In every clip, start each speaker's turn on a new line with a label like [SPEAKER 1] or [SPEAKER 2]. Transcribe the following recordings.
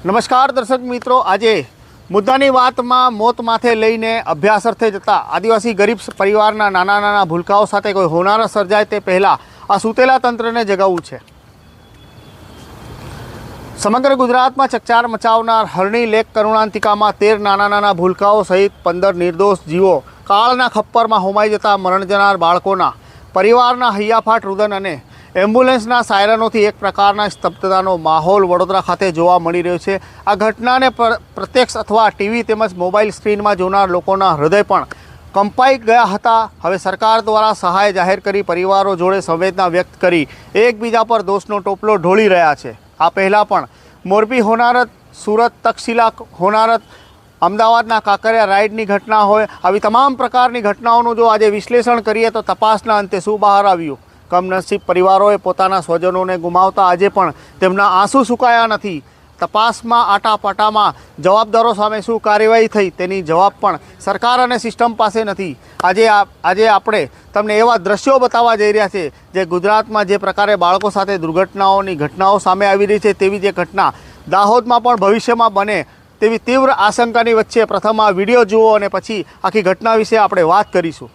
[SPEAKER 1] નમસ્કાર દર્શક મિત્રો, આજે મુદ્દાની વાતમાં મોત માથે લઈને અભ્યાસ અર્થે જતા આદિવાસી ગરીબ પરિવારના નાના નાના ભૂલકાઓ સાથે કોઈ હોનાર સર્જાય તે પહેલાં આ સૂતેલા તંત્રને જગાવવું છે. સમગ્ર ગુજરાતમાં ચકચાર મચાવનાર હરણી લેક કરુણાંતિકામાં તેર નાના નાના ભૂલકાઓ સહિત પંદર નિર્દોષ જીવો કાળના ખપ્પરમાં હોમાઈ જતા મરણ જનાર બાળકોના પરિવારના હૈયાફાટ રુદન અને એમ્બ્યુલન્સના સાયરનોથી એક પ્રકારના સ્તબ્ધતાનો માહોલ વડોદરા ખાતે જોવા મળી રહ્યો છે. આ ઘટનાને પર- પ્રત્યક્ષ અથવા ટીવી તેમજ મોબાઈલ સ્ક્રીનમાં જોનાર લોકોના હૃદય પણ કંપાઈ ગયા હતા. હવે સરકાર દ્વારા સહાય જાહેર કરી પરિવારો જોડે સંવેદના વ્યક્ત કરી એકબીજા પર દોષનો ટોપલો ઢોળી રહ્યા છે. આ પહેલાં પણ મોરબી હોનારત, સુરત તક્ષશિલા હોનારત, અમદાવાદના કાંકરિયા રાઇડની ઘટના હોય. આવી તમામ પ્રકારની ઘટનાઓનું જો આજે વિશ્લેષણ કરીએ તો તપાસના અંતે શું બહાર આવ્યું? કમનસીબ પરિવારોએ પોતાના સ્વજનોને ગુમાવતા આજે પણ તેમના આંસુ સુકાયા નથી. તપાસમાં આટાપાટામાં જવાબદારો સામે શું કાર્યવાહી થઈ તેની જવાબ પણ સરકાર અને સિસ્ટમ પાસે નથી. આજે આજે આપણે તમને એવા દ્રશ્યો બતાવવા જઈ રહ્યા છે જે ગુજરાતમાં જે પ્રકારે બાળકો સાથે દુર્ઘટનાઓની ઘટનાઓ સામે આવી રહી છે તેવી જે ઘટના દાહોદમાં પણ ભવિષ્યમાં બને તેવી તીવ્ર આશંકાની વચ્ચે પ્રથમ આ વીડિયો જુઓ અને પછી આખી ઘટના વિશે આપણે વાત કરીશું.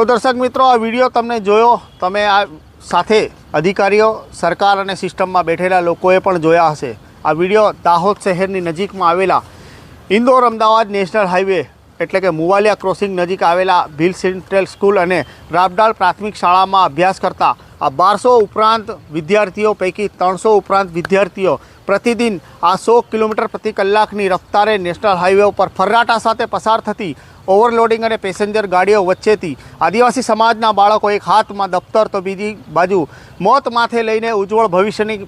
[SPEAKER 1] તો દર્શક મિત્રો, આ વીડિયો તમને જોયો. તમે આ સાથે અધિકારીઓ, સરકાર અને સિસ્ટમમાં બેઠેલા લોકોએ પણ જોયા હશે. આ વીડિયો દાહોદ શહેરની નજીકમાં આવેલા ઇન્દોર અમદાવાદ નેશનલ હાઈવે એટલે કે મુવાલિયા ક્રોસિંગ નજીક આવેલા ભીલ સેન્ટ્રલ સ્કૂલ અને રાબડાળ પ્રાથમિક શાળામાં અભ્યાસ કરતા આ બારસો ઉપરાંત વિદ્યાર્થીઓ પૈકી ત્રણસો ઉપરાંત વિદ્યાર્થીઓ પ્રતિદિન આ સો કિલોમીટર પ્રતિ કલાકની રફતારે નેશનલ હાઈવે ઉપર ફર્રાટા સાથે પસાર થતી ઓવરલોડિંગ અને પેસેન્જર ગાડીઓ વચ્ચેથી આદિવાસી સમાજના બાળકો એક હાથમાં દફતર તો બીજી બાજુ મોત માથે લઈને ઉજ્જવળ ભવિષ્યની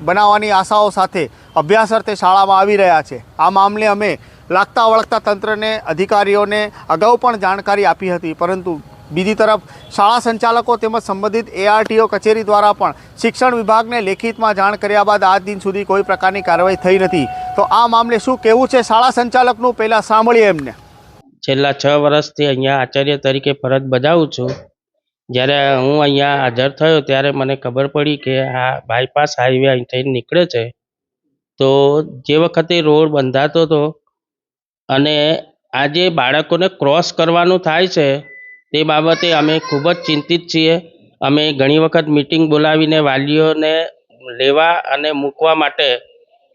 [SPEAKER 1] બનાવવાની આશાઓ સાથે અભ્યાસ અર્થે શાળામાં આવી રહ્યા છે. આ મામલે અમે લાગતા વળગતા તંત્રને, અધિકારીઓને અગાઉ પણ જાણકારી આપી હતી, પરંતુ બીજી તરફ શાળા સંચાલકો તેમજ સંબંધિત એઆરટીઓ કચેરી દ્વારા પણ શિક્ષણ વિભાગને લેખિતમાં જાણ કર્યા બાદ આજ દિન સુધી કોઈ પ્રકારની કાર્યવાહી થઈ નથી. તો આ મામલે શું કહેવું છે? શાળા સંચાલકનું પહેલાં સાંભળીએ એમને.
[SPEAKER 2] છેલ્લા છ વર્ષથી અહીંયા આચાર્ય તરીકે ફરજ બજાવું છું. જ્યારે હું અહીંયા હાજર થયો ત્યારે મને ખબર પડી કે આ બાયપાસ હાઈવે અહીંથી નીકળે છે. તો જે વખતે રોડ બંધાતો હતો અને આજે બાળકોને ક્રોસ કરવાનું થાય છે, તે બાબતે અમે ખૂબ જ ચિંતિત છીએ. અમે ઘણી વખત મિટિંગ બોલાવીને વાલીઓને લેવા અને મૂકવા માટે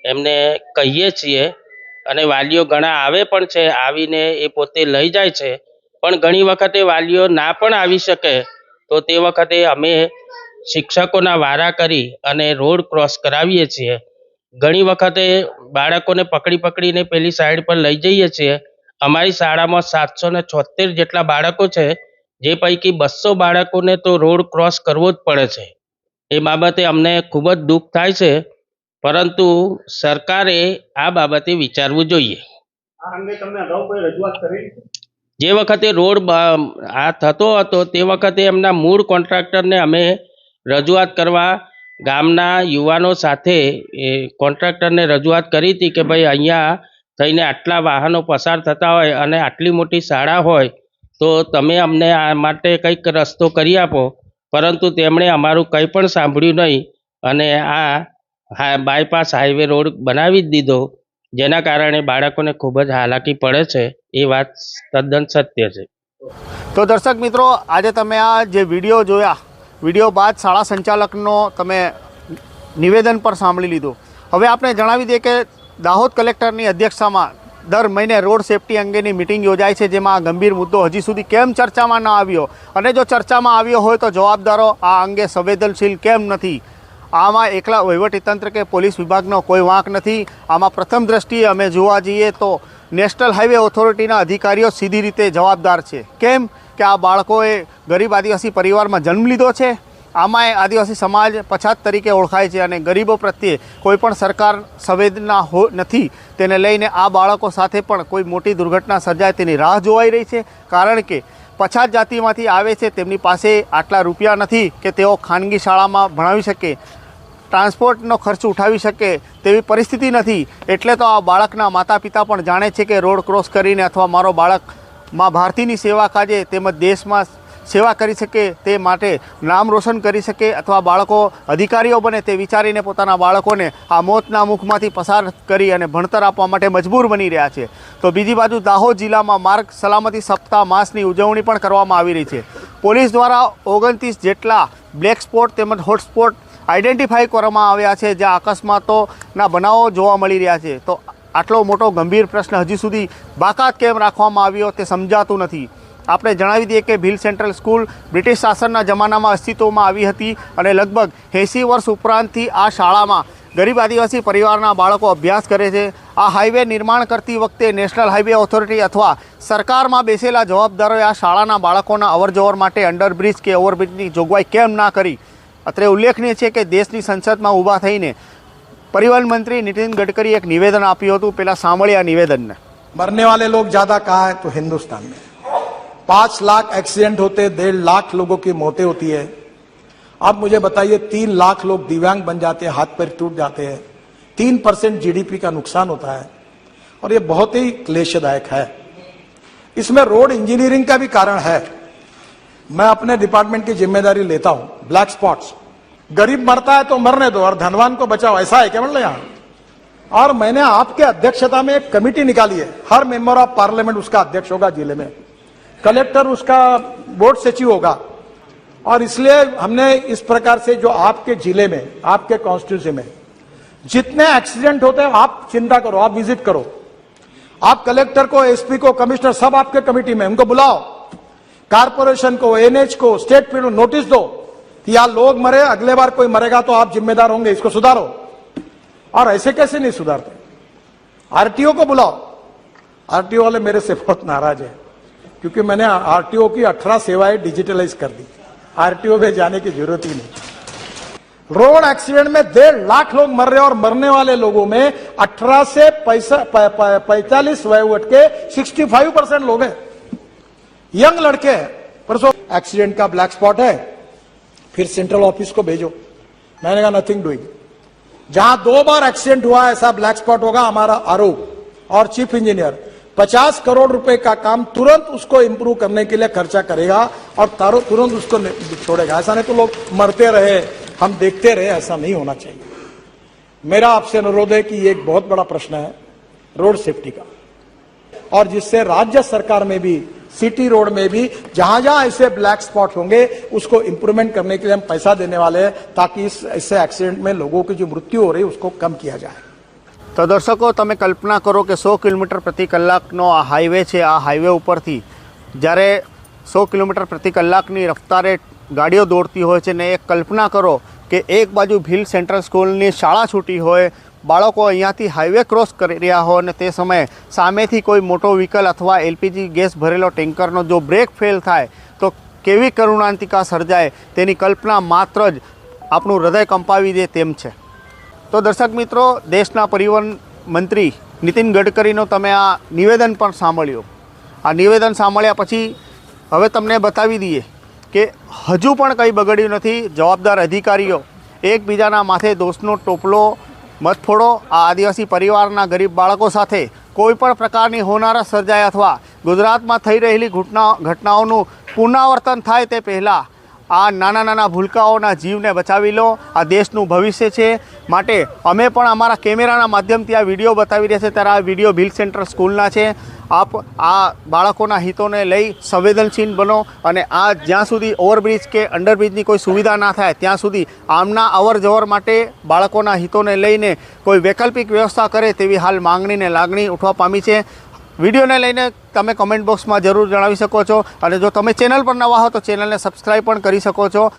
[SPEAKER 2] એમને કહીએ છીએ અને વાલીઓ ઘણા આવે પણ છે, આવીને એ પોતે લઈ જાય છે. પણ ઘણી વખતે વાલીઓ ના પણ આવી શકે, તો તે વખતે અમે શિક્ષકોના વારા કરી અને રોડ ક્રોસ કરાવીએ છીએ. ઘણી વખતે બાળકોને પકડી પકડીને પેલી સાઈડ પર લઈ જઈએ છીએ. અમારી શાળામાં સાતસો ને છોતેર જેટલા બાળકો છે જે પૈકી બસો બાળકોને તો રોડ ક્રોસ કરવો જ પડે છે. એ બાબતે અમને ખૂબ જ દુઃખ થાય છે પરંતુ સરકારે આ બાબતે વિચારવું જોઈએ. જે વખતે રોડ આ થતો હતો તે વખતે એમના મૂળ કોન્ટ્રાક્ટરને અમે રજૂઆત કરવા ગામના યુવાનો સાથે કોન્ટ્રાક્ટરને રજૂઆત કરી હતી કે ભાઈ અહીંયા થઈને આટલા વાહનો પસાર થતા હોય અને આટલી મોટી શાળા હોય, તો તમે અમને આ માટે કંઈક રસ્તો કરી આપો. પરંતુ તેમણે અમારું કંઈ પણ સાંભળ્યું નહીં અને આ બાયપાસ હાઈવે રોડ બનાવી જ દીધો, જેના કારણે બાળકોને ખૂબ જ હાલાકી પડે છે. એ વાત તદ્દન સત્ય છે.
[SPEAKER 1] તો દર્શક મિત્રો, આજે તમે આ જે વીડિયો જોયા વીડિયો બાદ શાળા સંચાલકનો તમે નિવેદન પર સાંભળી લીધું. હવે આપણે જણાવી દઈએ કે દાહોદ કલેક્ટરની અધ્યક્ષતામાં દર મહિને રોડ સેફટી અંગેની મિટિંગ યોજાય છે, જેમાં આ ગંભીર મુદ્દો હજી સુધી કેમ ચર્ચામાં ન આવ્યો? અને જો ચર્ચામાં આવ્યો હોય તો જવાબદારો આ અંગે સંવેદનશીલ કેમ નથી? આમાં એકલા વહીવટીતંત્ર કે પોલીસ વિભાગનો કોઈ વાંક નથી. આમાં પ્રથમ દ્રષ્ટિએ અમે જોવા જઈએ તો નેશનલ હાઈવે ઓથોરિટીના અધિકારીઓ સીધી રીતે જવાબદાર છે. કેમ? કે આ બાળકોએ ગરીબ આદિવાસી પરિવારમાં જન્મ લીધો છે? આમાંય આદિવાસી સમાજ પછાત તરીકે ઓળખાય છે અને ગરીબો પ્રત્યે કોઈ પણ સરકાર સંવેદના હો, નથી. તેને લઈને આ બાળકો સાથે પણ કોઈ મોટી દુર્ઘટના સર્જાય તેની રાહ જોવાઈ રહી છે. કારણ કે પછાત જાતિમાંથી આવે છે તેમની પાસે આટલા રૂપિયા નથી કે તેઓ ખાનગી શાળામાં ભણાવી શકે, ટ્રાન્સપોર્ટનો ખર્ચ ઉઠાવી શકે તેવી પરિસ્થિતિ નથી. એટલે તો આ બાળકના માતા પિતા પણ જાણે છે કે રોડ ક્રોસ કરીને અથવા મારો બાળક માં ભારતીની સેવા કાજે તેમજ દેશમાં સેવા કરી શકે તે માટે નામ રોશન કરી શકે અથવા બાળકો અધિકારીઓ બને તે વિચારીને પોતાના બાળકોને આ મોતના મુખમાંથી પસાર કરી અને ભણતર આપવા માટે મજબૂર બની રહ્યા છે. તો બીજી બાજુ દાહોદ જિલ્લામાં માર્ગ સલામતી સપ્તાહ માસની ઉજવણી પણ કરવામાં આવી રહી છે. પોલીસ દ્વારા ઓગણત્રીસ જેટલા બ્લેક સ્પોટ તેમજ હોટસ્પોટ આઈડેન્ટિફાઈ કરવામાં આવ્યા છે, જ્યાં અકસ્માતોના બનાવો જોવા મળી રહ્યા છે. તો આટલો મોટો ગંભીર પ્રશ્ન હજી સુધી બાકાત કેમ રાખવામાં આવ્યો તે સમજાતું નથી. આપણે જણાવી દઈએ કે ભીલ સેન્ટ્રલ સ્કૂલ બ્રિટિશ શાસનના જમાનામાં અસ્તિત્વમાં આવી હતી અને લગભગ એંસી વર્ષ ઉપરાંતથી આ શાળામાં ગરીબ આદિવાસી પરિવારના બાળકો અભ્યાસ કરે છે. આ હાઈવે નિર્માણ કરતી વખતે નેશનલ હાઈવે ઓથોરિટી અથવા સરકારમાં બેસેલા જવાબદારોએ આ શાળાના બાળકોના અવરજવર માટે અંડરબ્રિજ કે ઓવરબ્રિજની જોગવાઈ કેમ ના કરી? અત્રે ઉલ્લેખનીય છે કે દેશની સંસદમાં ઊભા થઈને પરિવહન મંત્રી નીતિન ગડકરીએ એક નિવેદન આપ્યું હતું પેલા સાંભળ્યા નિવેદનને
[SPEAKER 3] मरने वाले लोग ज्यादा कहाँ है तो हिंदुस्तान में पांच लाख एक्सीडेंट होते डेढ़ लाख लोगों की मौतें होती है अब मुझे बताइए तीन लाख लोग दिव्यांग बन जाते हैं हाथ पैर टूट जाते हैं तीन परसेंट जीडीपी का नुकसान होता है और ये बहुत ही क्लेशदायक है इसमें रोड इंजीनियरिंग का भी कारण है मैं अपने डिपार्टमेंट की जिम्मेदारी लेता हूं ब्लैक स्पॉट्स गरीब मरता है तो मरने दो, और धनवान को बचाओ, ऐसा है क्या मतलब यहाँ और मैंने आपके अध्यक्षता में एक कमेटी निकाली है, हर मेंबर ऑफ़ पार्लियामेंट उसका अध्यक्ष होगा ज़िले में, कलेक्टर उसका बोर्ड सचिव होगा, और इसलिए हमने इस प्रकार से जो आपके ज़िले में, आपके कॉन्स्टिट्यूंसी में, जितने एक्सीडेंट होते हैं, आप चिंता करो, आप विज़िट करो, आप कलेक्टर को एसपी को कमिश्नर सब आपके कमेटी में उनको बुलाओ कारपोरेशन को एनएच को स्टेट पीड नोटिस दो कि यार लोग मरे, अगले बार कोई मरेगा तो आप जिम्मेदार होंगे, इसको सुधारो। और ऐसे कैसे नहीं सुधारते? आरटीओ को बुलाओ। आरटीओ वाले मेरे से बहुत नाराज़ है, क्योंकि मैंने आरटीओ की 18 सेवाएँ डिजिटलाइज कर दी। आरटीओ में जाने की ज़रूरत ही नहीं। रोड एक्सीडेंट में डेढ़ लाख लोग मर रहे और मरने वाले लोगों में 18 से पैंतालीस वयोवट के 65 परसेंट लोग हैं। यंग लड़के हैं। परसों एक्सीडेंट का ब्लैक स्पॉट है। फिर सेंट्रल ऑफ़िस को भेजो। मैंने कहा नथिंग डूइंग जहाँ दो बार एक्सीडेंट हुआ, ऐसा ब्लैक स्पॉट होगा हमारा आरोप और चीफ इंजीनियर 50 करोड़ रुपए का काम तुरंत उसको इंप्रूव करने के लिए खर्चा करेगा और तारो तुरंत उसको छोड़ेगा। ऐसा नहीं तो लोग मरते रहे, हम देखते रहे, ऐसा नहीं होना चाहिए। मेरा आपसे अनुरोध है कि ये एक बहुत बड़ा प्रश्न है, रोड सेफ्टी का। और जिससे राज्य सरकार में भी सिटी रोड में भी जहां जहां ऐसे ब्लैक स्पॉट होंगे उसको इंप्रूवमेंट करने के लिए हम पैसा देने वाले हैं ताकि इस ऐसे एक्सीडेंट में लोगों की जो मृत्यु हो रही है उसको कम किया जाए
[SPEAKER 1] તો દર્શકો તમે કલ્પના કરો કે સો કિલોમીટર પ્રતિ કલાકનો આ હાઈવે છે આ હાઈવે ઉપરથી જ્યારે સો કિલોમીટર પ્રતિ કલાકની રફતારે ગાડીઓ દોડતી હોય છે ને એક કલ્પના કરો કે એક બાજુ ભીલ સેન્ટ્રલ સ્કૂલની શાળા છૂટી હોય બાળકો અહીંયાથી હાઈવે ક્રોસ કરી રહ્યા હોય અને તે સમયે સામેથી કોઈ મોટો વ્હીકલ અથવા એલપીજી ગેસ ભરેલો ટેન્કરનો જો બ્રેક ફેલ થાય, તો કેવી કરુણાંતિકા સર્જાય તેની કલ્પના માત્ર જ આપણું હૃદય કંપાવી દે તેમ છે. તો દર્શક મિત્રો, દેશના પરિવહન મંત્રી નીતિન ગડકરીનો તમે આ નિવેદન પણ સાંભળ્યું. આ નિવેદન સાંભળ્યા પછી હવે તમને બતાવી દઈએ કે હજુ પણ કંઈ બગડ્યું નથી. જવાબદાર અધિકારીઓ એકબીજાના માથે દોષનો ટોપલો મત ફોડો. આ આદિવાસી પરિવારના ગરીબ બાળકો સાથે કોઈ પણ પ્રકારની હોનારત સર્જાય અથવા ગુજરાતમાં થઈ રહેલી ઘટના ઘટનાઓનું પુનરાવર્તન થાય તે પહેલાં આ નાના નાના ભૂલકાઓના જીવને બચાવી લો. આ દેશનું ભવિષ્ય છે. માટે અમે પણ અમારા કેમેરાના માધ્યમથી આ વીડિયો બતાવી રહ્યા છે ત્યારે આ વીડિયો ભીલ સેન્ટર સ્કૂલના છે. આપ આ બાળકોના હિતોને લઈ સંવેદનશીલ બનો અને આ જ્યાં સુધી ઓવરબ્રિજ કે અંડરબ્રિજની કોઈ સુવિધા ના થાય, ત્યાં સુધી આમના અવર જવર માટે બાળકોના હિતોને લઈને કોઈ વૈકલ્પિક વ્યવસ્થા કરે તેવી હાલ માંગણીને લાગણી ઉઠવા પામી છે. વિડીયોને લઈને તમે કમેન્ટ બોક્સમાં જરૂર જણાવી શકો છો. અને જો તમે ચેનલ પર નવા હો તો ચેનલને સબસ્ક્રાઈબ પણ કરી શકો છો.